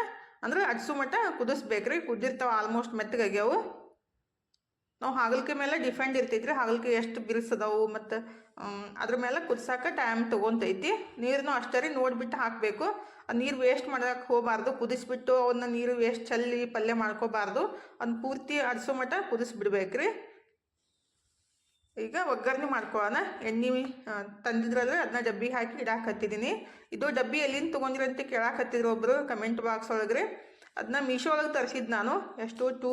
ಅಂದ್ರೆ ಅಡ್ಸೋ ಮಟ್ಟ ಕುದಿಸ್ಬೇಕ್ರಿ ಕುದಿರ್ತಾವ ಆಲ್ಮೋಸ್ಟ್ ಮೆತ್ತಗಾಗ್ಯಾವು ನಾವು ಹಾಗಲಕಾಯಿ ಮೇಲೆ ಡಿಫೆಂಡ್ ಇರ್ತೈತ್ರಿ. ಹಾಗಲಕಾಯಿ ಎಷ್ಟು ಬಿರ್ಸದವು ಮತ್ತು ಅದ್ರ ಮೇಲೆ ಕುದ್ಸಾಕ ಟೈಮ್ ತೊಗೊತೈತಿ. ನೀರನ್ನು ಅಷ್ಟೇ ರೀ ನೋಡಿಬಿಟ್ಟು ಹಾಕಬೇಕು. ಆ ನೀರು ವೇಸ್ಟ್ ಮಾಡೋಕೆ ಹೋಗಬಾರ್ದು. ಕುದಿಸ್ಬಿಟ್ಟು ಅವನ್ನ ನೀರು ವೇಸ್ಟ್ ಚಲ್ಲಿ ಪಲ್ಯ ಮಾಡ್ಕೋಬಾರ್ದು. ಅದನ್ನ ಪೂರ್ತಿ ಅಡ್ಸೋ ಮಟ್ಟ ಕುದಿಸ್ಬಿಡ್ಬೇಕ್ರಿ. ಈಗ ಒಗ್ಗರಣೆ ಮಾಡ್ಕೊಳ್ಳೋಣ. ಎಣ್ಣೆ ತಂದಿದ್ರಲ್ಲ ಅದನ್ನ ಡಬ್ಬಿಗೆ ಹಾಕಿ ಇಡಾಕತ್ತಿದ್ದೀನಿ. ಇದು ಡಬ್ಬಿ ಎಲ್ಲಿಂದ ತೊಗೊಂಡ್ರಿ ಅಂತ ಕೇಳಾಕತ್ತಿದ್ರು ಒಬ್ಬರು ಕಮೆಂಟ್ ಬಾಕ್ಸ್ ಒಳಗೆ ಅದನ್ನ ಮೀಶೋ ಒಳಗೆ ತರಿಸಿದ್ದು ನಾನು. ಎಷ್ಟು? ಟೂ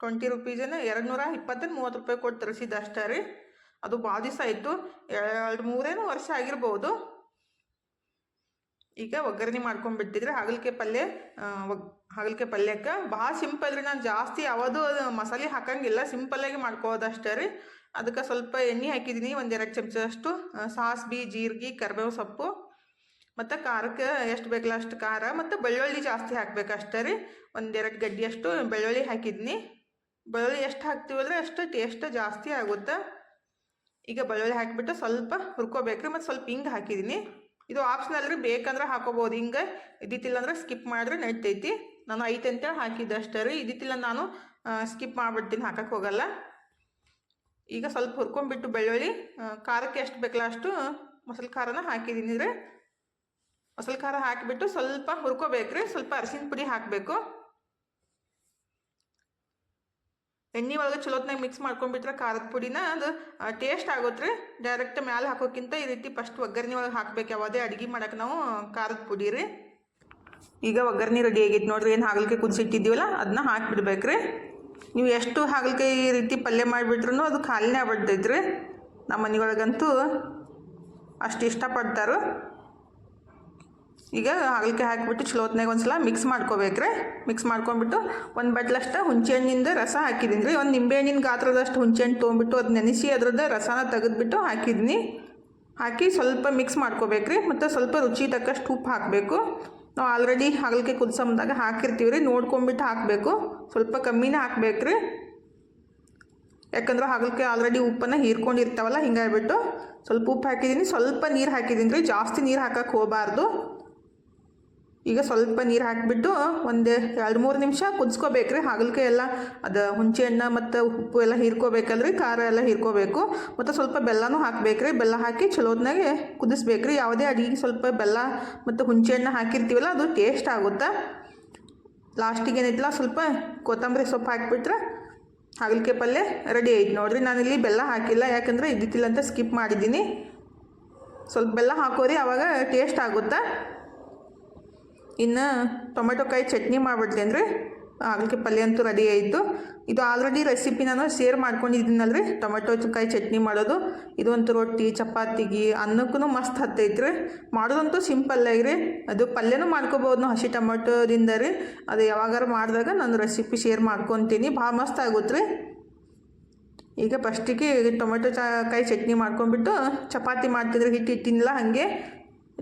ಟ್ವೆಂಟಿ ರುಪೀಸನ್ನು ಎರಡು ನೂರ ಇಪ್ಪತ್ತನ್ನು ಮೂವತ್ತು ರೂಪಾಯಿ ಕೊಟ್ಟು ತರಿಸಿದ್ದು ಅಷ್ಟೇ ರೀ. ಅದು ಭಾಳ ದಿವಸ ಆಯಿತು. ಎರಡು ಮೂರೇನು ವರ್ಷ ಆಗಿರ್ಬೋದು. ಈಗ ಒಗ್ಗರಣೆ ಮಾಡ್ಕೊಂಡ್ಬಿಟ್ಟಿದ್ರೆ ಹಾಗಲಕಾಯಿ ಪಲ್ಯ ಒಗ್ ಹಾಗಲಕಾಯಿ ಪಲ್ಯಕ್ಕೆ. ಭಾಳ ಸಿಂಪಲ್ ರೀ ನಾನು ಜಾಸ್ತಿ ಯಾವುದು ಮಸಾಲೆ ಹಾಕಂಗಿಲ್ಲ. ಸಿಂಪಲ್ಲಾಗಿ ಮಾಡ್ಕೊಳ್ಳೋದು ಅಷ್ಟೇ ರೀ. ಅದಕ್ಕೆ ಸ್ವಲ್ಪ ಎಣ್ಣೆ ಹಾಕಿದ್ದೀನಿ ಒಂದೆರಡು ಚಮಚದಷ್ಟು ಸಾಸ್ಬಿ, ಜೀರಿಗೆ, ಕರಿಬೇವು ಸೊಪ್ಪು, ಮತ್ತು ಖಾರಕ್ಕೆ ಎಷ್ಟು ಬೇಕಲ್ಲ ಅಷ್ಟು ಖಾರ, ಮತ್ತು ಬೆಳ್ಳುಳ್ಳಿ ಜಾಸ್ತಿ ಹಾಕ್ಬೇಕು ಅಷ್ಟೇ ರೀ. ಒಂದೆರಡು ಗಡ್ಡಿಯಷ್ಟು ಬೆಳ್ಳುಳ್ಳಿ ಹಾಕಿದ್ದೀನಿ. ಬೆಳ್ಳುಳ್ಳಿ ಎಷ್ಟು ಹಾಕ್ತೀವಲ್ರಿ ಅಷ್ಟು ಟೇಸ್ಟ್ ಜಾಸ್ತಿ ಆಗುತ್ತೆ. ಈಗ ಬೆಳ್ಳುಳ್ಳಿ ಹಾಕಿಬಿಟ್ಟು ಸ್ವಲ್ಪ ಹುರ್ಕೋಬೇಕ್ರಿ ಮತ್ತು ಸ್ವಲ್ಪ ಹಿಂಗೆ ಹಾಕಿದ್ದೀನಿ. ಇದು ಆಪ್ಷನಲ್ ರೀ, ಬೇಕಂದ್ರೆ ಹಾಕೋಬೋದು. ಹಿಂಗೆ ಇದ್ದಿತ್ತಿಲ್ಲ ಅಂದ್ರೆ ಸ್ಕಿಪ್ ಮಾಡಿದ್ರೆ ನಡಿತೈತಿ. ನಾನು ಐತೆ ಅಂತೇಳಿ ಹಾಕಿದ್ದಷ್ಟೇ ರೀ. ಇದ್ದಿತ್ತಿಲ್ಲ ನಾನು ಸ್ಕಿಪ್ ಮಾಡಿಬಿಡ್ತೀನಿ ಹಾಕಕ್ಕೆ ಹೋಗಲ್ಲ. ಈಗ ಸ್ವಲ್ಪ ಹುರ್ಕೊಂಡ್ಬಿಟ್ಟು ಬೆಳ್ಳುಳ್ಳಿ ಖಾರಕ್ಕೆ ಎಷ್ಟು ಬೇಕಲ್ಲ ಅಷ್ಟು ಮೊಸರು ಖಾರನ ಹಾಕಿದ್ದೀನಿ. ರೀ ಮೊಸರು ಖಾರ ಹಾಕಿಬಿಟ್ಟು ಸ್ವಲ್ಪ ಹುರ್ಕೋಬೇಕ್ರಿ, ಸ್ವಲ್ಪ ಅರಿಶಿನ ಪುಡಿ ಹಾಕಬೇಕು. ಎಣ್ಣೆ ಒಳಗೆ ಚಲೋತ್ನಾಗ ಮಿಕ್ಸ್ ಮಾಡ್ಕೊಂಡ್ಬಿಟ್ರೆ ಖಾರದ ಪುಡಿನ ಅದು ಟೇಸ್ಟ್ ಆಗುತ್ತೆ ರೀ ಡೈರೆಕ್ಟ್ ಮ್ಯಾಲೆ ಹಾಕೋಕ್ಕಿಂತ ಈ ರೀತಿ ಫಸ್ಟ್ ಒಗ್ಗರಣೆ ಒಳಗೆ ಹಾಕ್ಬೇಕು. ಯಾವುದೇ ಅಡುಗೆ ಮಾಡಕ್ಕೆ ನಾವು ಖಾರದ ಪುಡಿ ರೀ. ಈಗ ಒಗ್ಗರಣೆ ರೆಡಿ ಆಗೈತೆ ನೋಡ್ರಿ. ಏನು ಹಾಗಲಿಕ್ಕೆ ಕುದಿಸಿಟ್ಟಿದ್ದೀವಲ್ಲ ಅದನ್ನ ಹಾಕಿಬಿಡ್ಬೇಕ್ರಿ. ನೀವು ಎಷ್ಟು ಹಾಗಲಕಾಯಿ ಈ ರೀತಿ ಪಲ್ಯ ಮಾಡಿಬಿಟ್ರು ಅದು ಖಾಲಿನೇ ಆಗ್ಬಿಡ್ತೈತೆ ರೀ ನಮ್ಮ ಮನೆಯೊಳಗಂತೂ ಅಷ್ಟು ಇಷ್ಟಪಡ್ತಾರೆ. ಈಗ ಹಾಗಲಕಾಯಿ ಹಾಕಿಬಿಟ್ಟು ಚಲೋತ್ನಾಗ ಒಂದ್ಸಲ ಮಿಕ್ಸ್ ಮಾಡ್ಕೋಬೇಕ್ರಿ. ಮಿಕ್ಸ್ ಮಾಡ್ಕೊಂಡ್ಬಿಟ್ಟು ಒಂದು ಬಟ್ಲಷ್ಟು ಹುಂಚೆಹಣ್ಣಿಂದ ರಸ ಹಾಕಿದ್ದೀನಿ ರೀ. ಒಂದು ನಿಂಬೆಹಣ್ಣಿನ ಗಾತ್ರದಷ್ಟು ಹುಂಚೆಹಣ್ಣು ತೊಗೊಂಬಿಟ್ಟು ಅದು ನೆನೆಸಿ ಅದ್ರದ್ದು ರಸನ ತೆಗೆದುಬಿಟ್ಟು ಹಾಕಿದ್ದೀನಿ ಹಾಕಿ ಸ್ವಲ್ಪ ಮಿಕ್ಸ್ ಮಾಡ್ಕೋಬೇಕ್ರಿ. ಮತ್ತು ಸ್ವಲ್ಪ ರುಚಿ ತಕ್ಕಷ್ಟು ಉಪ್ಪು ಹಾಕಬೇಕು. ನಾವು ಆಲ್ರೆಡಿ ಹಾಗಲಕಾಯಿ ಕುದಿಸಂದಾಗ ಹಾಕಿರ್ತೀವಿ ರೀ. ನೋಡ್ಕೊಂಬಿಟ್ಟು ಹಾಕಬೇಕು. ಸ್ವಲ್ಪ ಕಮ್ಮಿನೇ ಹಾಕ್ಬೇಕ್ರಿ ಯಾಕಂದ್ರೆ ಹಾಗಲಕಾಯಿ ಆಲ್ರೆಡಿ ಉಪ್ಪನ್ನು ಹೀರ್ಕೊಂಡಿರ್ತಾವಲ್ಲ, ಹಿಂಗಾಗ್ಬಿಟ್ಟು ಸ್ವಲ್ಪ ಉಪ್ಪು ಹಾಕಿದ್ದೀನಿ. ಸ್ವಲ್ಪ ನೀರು ಹಾಕಿದ್ದೀನಿ ರೀ. ಜಾಸ್ತಿ ನೀರು ಹಾಕಕ್ಕೆ ಹೋಗಬಾರ್ದು. ಈಗ ಸ್ವಲ್ಪ ನೀರು ಹಾಕಿಬಿಟ್ಟು ಒಂದು ಎರಡು ಮೂರು ನಿಮಿಷ ಕುದಿಸ್ಕೋಬೇಕ್ರಿ. ಹಾಗಲಕಾಯಿ ಎಲ್ಲ ಅದು ಹುಣಸೆ ಹಣ್ಣು ಮತ್ತು ಉಪ್ಪು ಎಲ್ಲ ಹೀರ್ಕೋಬೇಕಲ್ರಿ, ಖಾರ ಎಲ್ಲ ಹೀರ್ಕೋಬೇಕು. ಮತ್ತು ಸ್ವಲ್ಪ ಬೆಲ್ಲನೂ ಹಾಕಬೇಕ್ರಿ. ಬೆಲ್ಲ ಹಾಕಿ ಚಲೋದ್ನಾಗೆ ಕುದಿಸ್ಬೇಕ್ರಿ. ಯಾವುದೇ ಅಡಿಗೆ ಸ್ವಲ್ಪ ಬೆಲ್ಲ ಮತ್ತು ಹುಣಸೆ ಹಣ್ಣು ಹಾಕಿರ್ತೀವಲ್ಲ, ಅದು ಟೇಸ್ಟ್ ಆಗುತ್ತೆ? ಲಾಸ್ಟಿಗೆ ಏನೈತಿಲ್ಲ ಸ್ವಲ್ಪ ಕೊತ್ತಂಬರಿ ಸೊಪ್ಪು ಹಾಕಿಬಿಟ್ರೆ ಹಾಗಲಕಾಯಿ ಪಲ್ಯ ರೆಡಿ ಆಯ್ತು ನೋಡಿರಿ. ನಾನಿಲ್ಲಿ ಬೆಲ್ಲ ಹಾಕಿಲ್ಲ, ಯಾಕಂದರೆ ಇದ್ದಿತ್ತಿಲ್ಲ ಅಂತ ಸ್ಕಿಪ್ ಮಾಡಿದ್ದೀನಿ. ಸ್ವಲ್ಪ ಬೆಲ್ಲ ಹಾಕೋರಿ ಆವಾಗ ಟೇಸ್ಟ್ ಆಗುತ್ತೆ? ಇನ್ನು ಟೊಮೆಟೊ ಕಾಯಿ ಚಟ್ನಿ ಮಾಡ್ಬಿಡ್ತೀನಿ ರೀ ಆಗಲಿಕ್ಕೆ ಪಲ್ಯ ಅಂತೂ ರೆಡಿ ಆಯಿತು ಇದು ಆಲ್ರೆಡಿ ರೆಸಿಪಿ ನಾನು ಶೇರ್ ಮಾಡ್ಕೊಂಡಿದ್ದೀನಲ್ರಿ. ಟೊಮೆಟೊ ಕಾಯಿ ಚಟ್ನಿ ಮಾಡೋದು. ಇದು ಅಂತೂ ರೊಟ್ಟಿ, ಚಪಾತಿಗೆ ಅನ್ನಕ್ಕೂ ಮಸ್ತ್ ಹತ್ತೈತೆ ರೀ ಮಾಡೋದಂತೂ ಸಿಂಪಲ್ ರೀ. ಅದು ಪಲ್ಯನೂ ಮಾಡ್ಕೋಬೋದು ನಾವು ಹಸಿ ಟೊಮೆಟೊದಿಂದ ರೀ. ಅದು ಯಾವಾಗಾರು ಮಾಡಿದಾಗ ನಾನು ರೆಸಿಪಿ ಶೇರ್ ಮಾಡ್ಕೊತೀನಿ. ಭಾಳ ಮಸ್ತ್ ಆಗುತ್ತೆ ರೀ. ಈಗ ಫಸ್ಟಿಗೆ ಟೊಮೆಟೊ ಚಾ ಕಾಯಿ ಚಟ್ನಿ ಮಾಡ್ಕೊಂಡ್ಬಿಟ್ಟು ಚಪಾತಿ ಮಾಡ್ತಿದ್ರೆ ಹಿಟ್ಟು ಇಟ್ಟಿನಿಲ್ಲ ಹಾಗೆ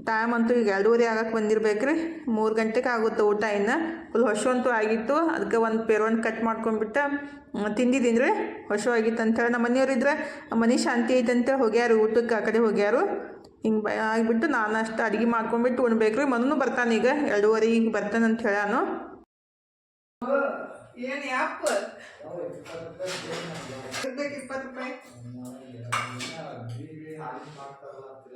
ಟೈಮ್ ಅಂತೂ ಈಗ ಎರಡೂವರೆ ಆಗಕ್ಕೆ ಬಂದಿರ್ಬೇಕ್ರಿ. ಮೂರು ಗಂಟೆಗೆ ಆಗುತ್ತೆ ಊಟ ಇನ್ನು. ಫುಲ್ ಹೊಸ ಅಂತೂ ಆಗಿತ್ತು. ಅದಕ್ಕೆ ಒಂದು ಪೇರೊಂದು ಕಟ್ ಮಾಡ್ಕೊಂಡ್ಬಿಟ್ಟು ತಿಂದಿದ್ದೀನಿ ರೀ ಹೊಸ ಆಗಿತ್ತು ಅಂತೇಳಿ ನಮ್ಮ ಮನೆಯವರಿದ್ರೆ ಮನೆ ಶಾಂತಿ ಐತೆ ಅಂತೇಳಿ ಹೋಗ್ಯಾರು, ಊಟಕ್ಕೆ ಆ ಕಡೆ ಹೋಗ್ಯಾರು. ಹಿಂಗೆ ಬ, ಆಗಿಬಿಟ್ಟು ನಾನು ಅಷ್ಟು ಅಡುಗೆ ಮಾಡ್ಕೊಂಡ್ಬಿಟ್ಟು ಉಣ್ಬೇಕ್ರಿ. ಮನೂ ಬರ್ತಾನೆ ಈಗ. ಎರಡೂವರೆಗೆ ಬರ್ತಾನೆ ಅಂತ ಹೇಳಾನು ಏನು ಇಪ್ಪತ್ತು ರೂಪಾಯಿ.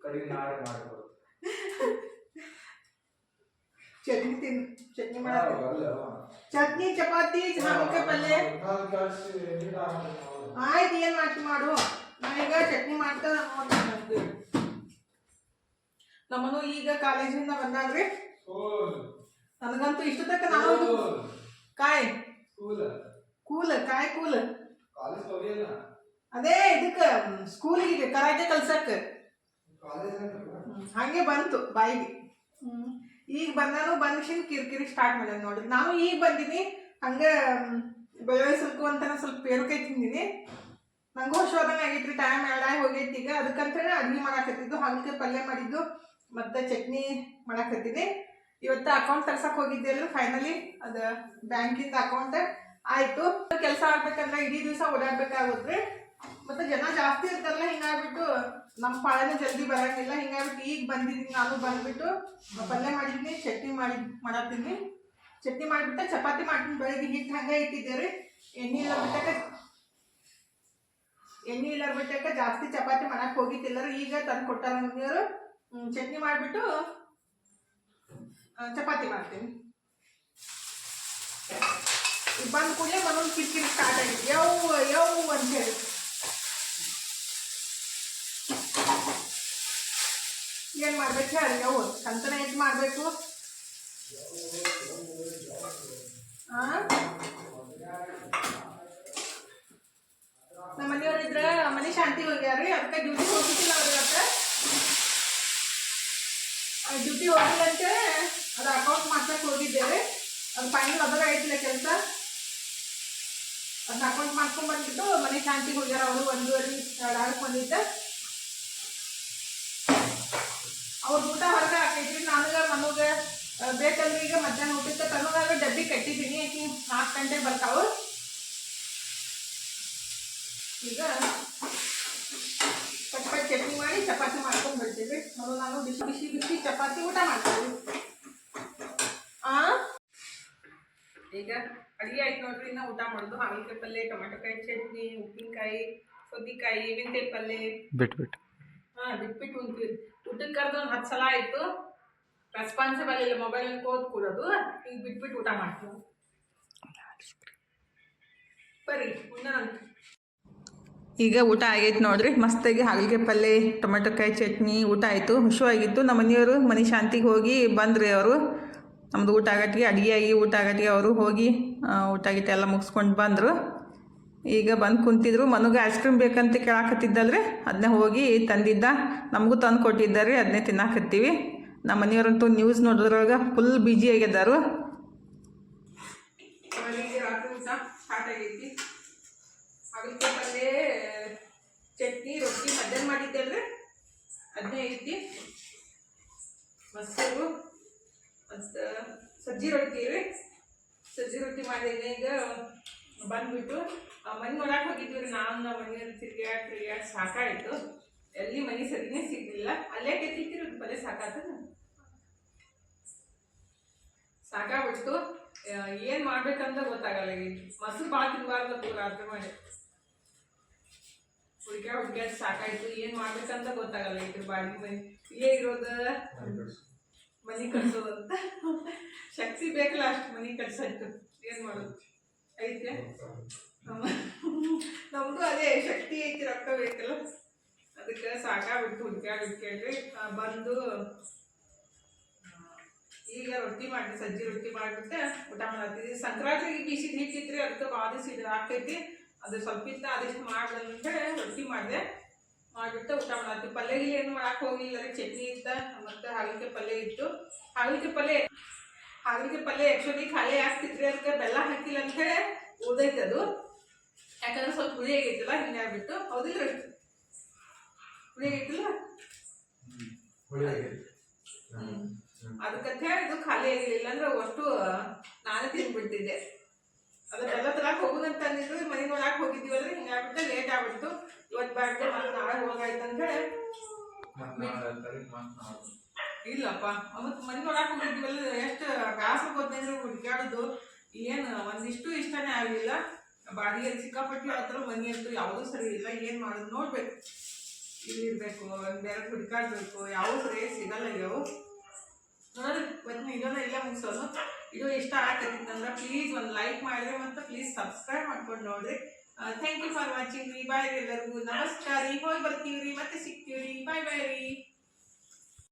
ಅಂಗಡಿ ನಾಳೆ ಮಾಡ್ಬೋದು. ಚಟ್ನಿ ತಿನ್ ಚಟ್ನಿ ಮಾಡಲ್ಲ ಚಟ್ನಿ ಚಪಾತಿ ಹಾಗಲಕಾಯಿ ಪಲ್ಯ. ಆಯ್ತು ಏನ್ ಮಾಡ್ತಿ ಮಾಡು. ನಾನೀಗ ಚಟ್ನಿ ಮಾಡ್ತಾ ನಮ್ಮನು ಈಗ ಕಾಲೇಜಿಂದ ಬಂದಾಗ್ರಿ. ನನಗಂತೂ ಇಷ್ಟ ತಕ್ಕ ನಾವು ಕಾಯ್. ಕೂಲ ಕಾಯ್ ಕೂಲ. ಅದೇ ಇದಕ್ಕೆ ಸ್ಕೂಲಿಗೆ ಕರಾಟೆ ಕಲ್ಸಕ್ಕೆ ಹಂಗೆ ಬಂತು ಬಾಯಿಗೆ. ಈಗ ಬಂದಾನು ಬಂದ್ಶಿನ್ ಕಿರಿಕಿರಿ ಸ್ಟಾರ್ಟ್ ಮಾಡ್ಯಾನ ನೋಡಿ ನಾನು ಈಗ ಬಂದೀನಿ, ಹಂಗ ಬೆಳ್ಳುಳ್ಳಿ ಸುಲ್ಕು ಅಂತ ಸ್ವಲ್ಪ ಪೇರುಕಾಯಿ ತಿಂದಿನಿ. ನಂಗೂ ಹುಷಾರಂಗ ಆಗೈತ್ರಿ ಟೈಮ್ ಎರಡಾಗಿ ಹೋಗೈತಿ ಈಗ. ಅದಕ್ಕಂತೇಳಿ ಅಡ್ಗೆ ಮಾಡಾಕತ್ತಿದ್ದು ಹಾಗಲಕಾಯಿ ಪಲ್ಯ ಮಾಡಿದ್ದು, ಮತ್ತೆ ಚಟ್ನಿ ಮಾಡಾಕತ್ತಿನಿ. ಇವತ್ತು ಅಕೌಂಟ್ ತರ್ಸಕ್ ಹೋಗಿದ್ದೆ ಅಲ್ರಿ ಫೈನಲಿ ಅದು ಬ್ಯಾಂಕಿಂದ ಅಕೌಂಟ್ ಆಯ್ತು. ಕೆಲಸ ಆಗ್ಬೇಕಂದ್ರೆ ಇಡೀ ದಿವಸ ಓಡಾಡ್ಬೇಕಾಗುತ್ತೆ ಮತ್ತೆ ಜನ ಜಾಸ್ತಿ ಇರ್ತಾರಲ್ಲ, ಹಿಂಗಾಗ್ಬಿಟ್ಟು ನಮ್ಮ ಪಾಳೆನೂ ಜಲ್ದಿ ಬರಂಗಿಲ್ಲ, ಹಿಂಗಾಗ್ಬಿಟ್ಟು ಈಗ ಬಂದಿದ್ದೀನಿ ನಾನು ಬಂದ್ಬಿಟ್ಟು ಪಲ್ಯ ಮಾಡಿದ್ದೀನಿ ಚಟ್ನಿ ಮಾಡಿ ಮಾಡತ್ತೀನಿ. ಚಟ್ನಿ ಮಾಡಿಬಿಟ್ಟು, ಚಪಾತಿ ಮಾಡ್ತೀನಿ, ಬೆಳಗ್ಗೆ ಹಿಟ್ಟು ಹಂಗೆ ಇಟ್ಟಿದ್ದೆ ರೀ. ಎಣ್ಣೆ ಇಲ್ಲ ಬಿಟ್ಟಾಕ ಎಣ್ಣೆ ಇಲ್ಲ ಬಿಟ್ಟಾಕ ಜಾಸ್ತಿ ಚಪಾತಿ ಮಾಡಕ್ಕೆ ಹೋಗಿತ್ತಿಲ್ಲ ರೀ, ಈಗ ತಂದು ಕೊಟ್ಟಾರ ನಮ್ಗೆಯವರು ಚಟ್ನಿ ಮಾಡಿಬಿಟ್ಟು ಚಪಾತಿ ಮಾಡ್ತೀನಿ. ಬಂದ ಕೂಡಲೇ ಮನೊಂದು ಕಿರಿಕಿರಿ ಸ್ಟಾರ್ಟ್ ಆಗಿದೆ ಯಾವ ಯಾವ ಅಂತ ಹೇಳಿ. ಏನ್ ಮಾಡ್ಬೇಕು ಹೇಳಿ ಅವು ಕಂತನ ಎಷ್ಟು ಮಾಡ್ಬೇಕು? ನಮ್ಮ ಮನೆಯವ್ರು ಇದ್ರ ಮನೆ ಶಾಂತಿ ಹೋಗ್ಯಾರ್ರಿ, ಅದಕ್ಕೆ ಡ್ಯೂಟಿ ಹೋಗಿದ್ದಿಲ್ಲ ಅವ್ರಿಗೆ ಡ್ಯೂಟಿ ಹೋಗಿಲ್ಲಂತೆ ಅದು ಅಕೌಂಟ್ ಮಾಡ್ಸಕ್ ಹೋಗಿದ್ದೇವೆ. ಅದು ಫೈನಲ್ ಅದಾಗ ಐತಿಲ್ಲ ಕೆಲಸ. ಅದನ್ನ ಅಕೌಂಟ್ ಮಾಡ್ಕೊಂಡ್ ಬಂದ್ಬಿಟ್ಟು ಮನೆ ಶಾಂತಿಗೆ ಹೋಗ್ಯಾರ ಅವರು ಒಂದೂವರೆ, ಎರಡು ಆರಕ್ಕೆ ಬಂದಿದ್ದೆ. ಅವ್ರ ಊಟ ಹೊರಗೆ ಹಾಕಿದ್ವಿ. ನನಗೆ ನಮಗೆ ಬೇಕಂದ್ರೆ ಈಗ ಮಧ್ಯಾಹ್ನ ಊಟಕ್ಕೆ ತನಗಾಗ ಡಬ್ಬಿ ಕಟ್ಟಿದ್ದೀನಿ. ಆಕಿ ನಾಲ್ಕು ಗಂಟೆ ಬರ್ತಾವು? ಈಗ ಪಟ್ ಪಟ್ ಚಟ್ನಿ ಮಾಡಿ ಚಪಾತಿ ಮಾಡ್ಕೊಂಡು ಬಿಡ್ತೀವಿ ನೋಡು ನಾನು ಬಿಸಿ ಬಿಸಿ ಬಿಸಿ ಚಪಾತಿ ಊಟ ಮಾಡ್ತೀವಿ. ಆ? ಈಗ ಅಡುಗೆ ಆಯ್ತು ನೋಡ್ರಿ. ಇನ್ನ ಊಟ ಮಾಡೋದು. ಹಾಗಲಕಾಯಿ ಪಲ್ಯ ಟೊಮೆಟೊಕಾಯಿ ಚಟ್ನಿ ಉಪ್ಪಿನಕಾಯಿ ಸೌದಿಕಾಯಿ ಮೆಂತೆ ಪಲ್ಯ ಬಿಟ್ಬಿಟ್ಟು. ಬಿಟ್ಟು ಹಾ ಬಿಟ್ಬಿಟ್ಟು ಉಂತೀವಿ ಊಟಕ್ಕೆ ಕರೆದು ಒಂದು ಹತ್ತು ಸಲ ಆಯಿತು. ರೆಸ್ಪಾನ್ಸಿಬಲ್ ಇಲ್ಲ ಮೊಬೈಲ್ ಕೋದ್ ಕೂಡೋದು. ಈಗ ಬಿಟ್ಬಿಟ್ಟು ಊಟ ಮಾಡ್ತೀವಿ ಬರೀ, ಮುಂದೆ ಈಗ ಊಟ ಆಗೈತೆ ನೋಡ್ರಿ. ಮಸ್ತಾಗಿ ಹಾಗಲಿಗೆ ಪಲ್ಯ ಟೊಮೆಟೊಕಾಯಿ ಚಟ್ನಿ, ಊಟ ಆಯಿತು. ಹುಷವಾಗಿತ್ತು ನಮ್ಮ ಮನೆಯವರು, ಮನೆ ಶಾಂತಿಗೆ ಹೋಗಿ ಬಂದ್ರಿ ಅವರು. ನಮ್ಮದು ಊಟ ಆಗಟ್ಟಿಗೆ ಅಡುಗೆ ಆಗಿ ಊಟ ಆಗಟ್ಟಿಗೆ ಅವರು ಹೋಗಿ ಊಟ ಗೀಟ ಎಲ್ಲ ಮುಗಿಸ್ಕೊಂಡು ಬಂದರು. ಈಗ ಬಂದು ಕುಂತಿದ್ರು, ಮನಗೆ ಐಸ್ ಕ್ರೀಮ್ ಬೇಕಂತ ಕೇಳಾಕತ್ತಿದ್ದಲ್ರಿ? ಅದನ್ನೇ ಹೋಗಿ ತಂದಿದ್ದ. ನಮಗೂ ತಂದು ಕೊಟ್ಟಿದ್ದಾರೆ ಅದನ್ನೇ ತಿನ್ನಾಕತ್ತೀವಿ. ನಮ್ಮ ಮನೆಯವರಂತೂ ನ್ಯೂಸ್ ನೋಡಿದ್ರೊಳಗೆ ಫುಲ್ ಹಾಗಲಕಾಯಿ ಪಲ್ಯ, ಚಟ್ನಿ, ರೊಟ್ಟಿ ಮಧ್ಯಾಹ್ನ ಮಾಡಿದ್ದಲ್ರಿ? ಅದನ್ನೇ ಐತಿ. ಮೊಸರು ಮತ್ತು ಸಜ್ಜಿ ರೊಟ್ಟಿ ರೀ. ಸಜ್ಜಿ ರೊಟ್ಟಿ ಮಾಡಿದ್ದೀನಿ ಈಗ ಬಂದ್ಬಿಟ್ಟು ಆ ಮನೆ ನೋಡಕ್ಕೆ ಹೋಗಿದ್ವಿ. ರೀ ನಾನು ನಮ್ಮ ಮನೆಯಲ್ಲಿ ತಿರ್ಗ್ಯಾಡ್ ತಿರ್ಗ್ಯಾಡ್ ಸಾಕಾಯಿತು. ಎಲ್ಲಿ ಮನೆ ಸರಿನೇ ಸಿಗಲಿಲ್ಲ. ಅಲ್ಲೇ ಕೆತ್ತಿಟ್ಟಿರೋದು ಬಲೆ ಸಾಕಾತದ? ಸಾಕಾಗ್ಬಿಟ್ಟು ಏನು ಮಾಡ್ಬೇಕಂತ ಗೊತ್ತಾಗಲ್ಲ ಈಗ. ಮೊಸರು ಭಾಳ ತಿನ್ಬಾರ್ದು ರಾತ್ರಿ ಮಾಡಿ. ಹುಡ್ಕ್ಯಾ ಹುಡ್ಕ್ಯಾಡ್ ಸಾಕಾಯ್ತು. ಏನು ಮಾಡ್ಬೇಕಂತ ಗೊತ್ತಾಗಲ್ಲ ಇದ್ರ ಬಾಡಿ ಮನೆ. ಇಲ್ಲೇ ಇರೋದು? ಮನೆ ಕಟ್ಸೋದಂತ ಶಕ್ತಿ ಬೇಕಲ್ಲ ಅಷ್ಟು ಮನೆ ಕಟ್ಸಾಯ್ತು ಏನು ಮಾಡೋದು? ಐತೆ ನಮಗೂ ಅದೇ ಶಕ್ತಿ ಐತಿ ರೊಕ್ಕ ಬೇಕಲ್ಲ. ಅದಕ್ಕೆ ಸಾಕಾಗ್ಬಿಟ್ಟು ಹುಡ್ಕ್ಯಾಡ್ ಹುಡ್ಕ್ಯಾಡ್ರಿ ಆ, ಬಂದು ಈಗ ರೊಟ್ಟಿ ಮಾಡಿ ಸಜ್ಜಿ ರೊಟ್ಟಿ ಮಾಡಿಬಿಟ್ಟೆ ಊಟ ಮಾಡತ್ತೀವಿ ಸಂಕ್ರಾಂತಿಗೆ ಬಿಸಿ ಹಿಟ್ಟಿತ್ರಿ ಅದಕ್ಕೆ ಭಾಳ ದಿವಸ ಆಗ್ತೈತಿ ಅದು ಸ್ವಲ್ಪ ಇತ್ತ ಆದಷ್ಟು ಮಾಡ್ದಂದ್ರೆ ರೊಟ್ಟಿ ಮಾಡಿದೆ. ಮಾಡಿಬಿಟ್ಟು ಊಟ ಮಾಡತ್ತೀವಿ ಪಲ್ಯ ಏನು ಮಾಡಕ್ಕೆ ಹೋಗಿಲ್ಲ ಚಟ್ನಿ ಇತ್ತ ಮತ್ತು ಹಾಗಲಕಾಯಿ ಪಲ್ಯ ಇತ್ತು. ಹಾಗಲಕಾಯಿ ಪಲ್ಯ ಹಾಗಲಕಾಯಿ ಪಲ್ಯ ಆ್ಯಕ್ಚುಲಿ ಖಾಲಿ ಆಗ್ತಿದ್ರಿ ಅದಕ್ಕೆ ಬೆಲ್ಲ ಹಾಕಿಲ್ಲ ಅಂತ ಹೇಳಿ ಉಳ್ದೈತೆ ಅದು. ಯಾಕಂದ್ರೆ ಸ್ವಲ್ಪ ಹುಳಿ ಆಗೈತಿಲ್ಲ ಹಿಂಗೆ ಆಗ್ಬಿಟ್ಟು. ಹೌದಿಲ್ಲ ಹುಳಿ ಆಗೈತಿಲ್ಲ ಅದಕ್ಕೆ ಹೇಳಿ ಇದು ಖಾಲಿ ಆಗಿರ್ಲಿಲ್ಲ ಅಂದ್ರೆ ಅಷ್ಟು ನಾನೇ ತಿಂದ್ಬಿಡ್ತಿದ್ದೆ ಬೆಲ್ಲ ತರಕ್ ಹೋಗುದಂತ ಅಂದಿದ್ರು ಮನೆ ನೋಡಕ್ ಹಿಂಗೆ ಆಗ್ಬಿಟ್ಟು ಲೇಟ್ ಆಗ್ಬಿಟ್ಟು ಇವತ್ತು ಮತ್ತೆ ನಾಳೆ ಹೋಗಾಯ್ತು ಅಂತ ಹೇಳಿ. ಇಲ್ಲಪ್ಪ, ಅವತ್ತು ಮನೆ ನೋಡಕ್ ಹೋಗಿದ್ವಲ್ಲ ಎಷ್ಟು ಬ್ಯಾಸರ ಗೊತ್ತಂದ್ರೆ ಹುಡುಕಾಡೋದು ಏನು, ಒಂದಿಷ್ಟು ಇಷ್ಟನೇ ಆಗಲಿಲ್ಲ. ಬಾಡಿಗೆ ಸಿಕ್ಕಾಪಟ್ಟಿ ಹತ್ರ ಮನೆ ಅಂತೂ ಯಾವುದೂ ಸರಿ ಇಲ್ಲ, ಏನು ಮಾಡೋದು ನೋಡ್ಬೇಕು. ಇಲ್ಲಿ ಇರಬೇಕು, ಬೇರೆ ಹುಡುಕಾಡ್ಬೇಕು ಯಾವ ಸರಿ ಸಿಗಲ್ಲ ಇವು ನೋಡ್ರಿ, ಇವತ್ತು ಇದನ್ನ ಇಲ್ಲ ಮುಗಿಸೋದು. ಇದು ಇಷ್ಟ ಆಗತ್ತಿತ್ತಂದ್ರೆ ಪ್ಲೀಸ್ ಒಂದು ಲೈಕ್ ಮಾಡಿದ್ರೆ ಮತ್ತು ಪ್ಲೀಸ್ ಸಬ್ಸ್ಕ್ರೈಬ್ ಮಾಡ್ಕೊಂಡು ನೋಡ್ರಿ. ಥ್ಯಾಂಕ್ ಯು ಫಾರ್ ವಾಚಿಂಗ್ ರೀ ಬಾಯ್ ಎಲ್ಲರಿಗೂ. ನಮಸ್ಕಾರ ರೀ, ಹೋಗಿ ಬರ್ತೀವಿ ರೀ ಮತ್ತೆ ಸಿಗ್ತೀವಿ ರೀ ಬಾಯ್ ಬಾಯ್ ರೀ.